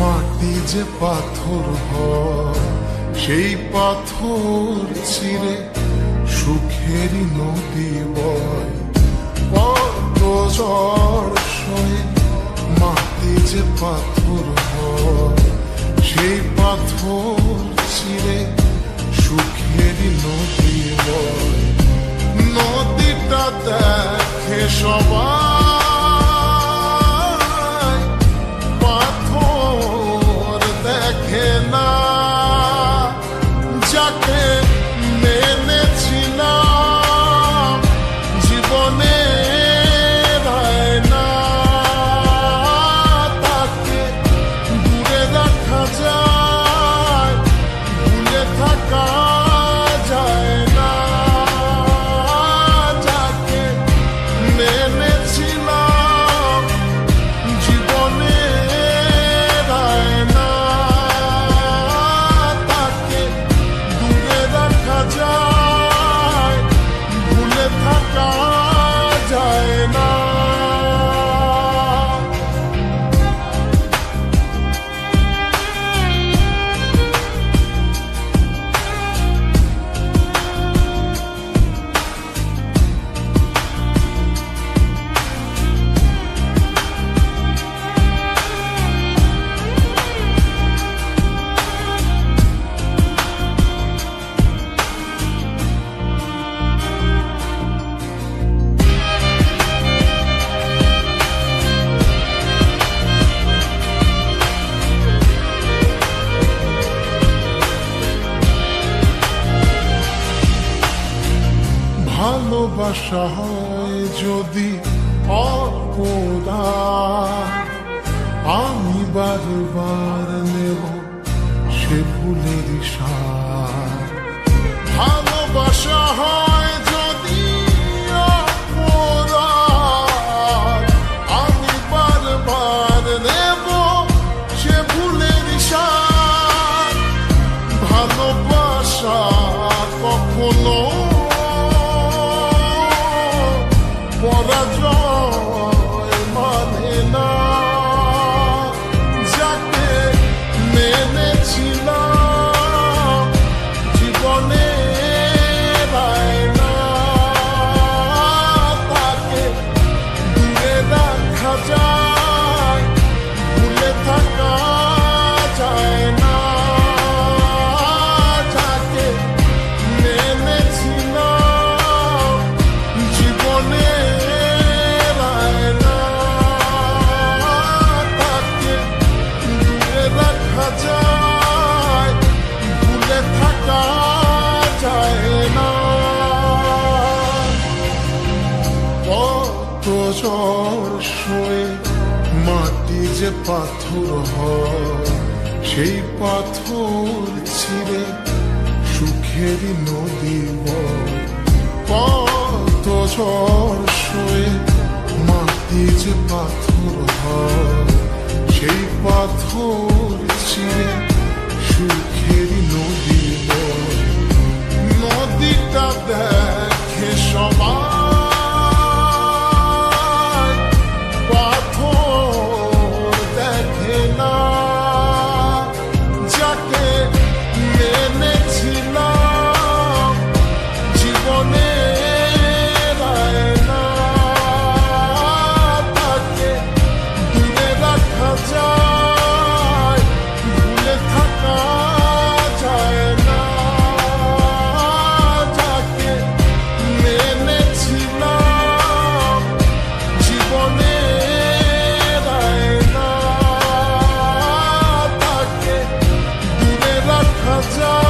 মাটি যে পাথর হয়, সেই পাথর ছিঁড়ে সুখেরই নদী বয়। সয়ে মাটি যে পাথর সেই পাথর ছিঁড়ে সুখেরই নদী বয়। নদীটা দেখে সবাই ভালোবাসা যদি অপদা আমি বারবার নেব সে ভুলের সার। ভালোবাসা হয় ঝড় সয়ে মাটি যে পাথর হয় সেই পাথর ছিঁড়ে সুখেরই নদী বয় বছর মাটি যে পাথর হয় সেই পাথর চিরে stars.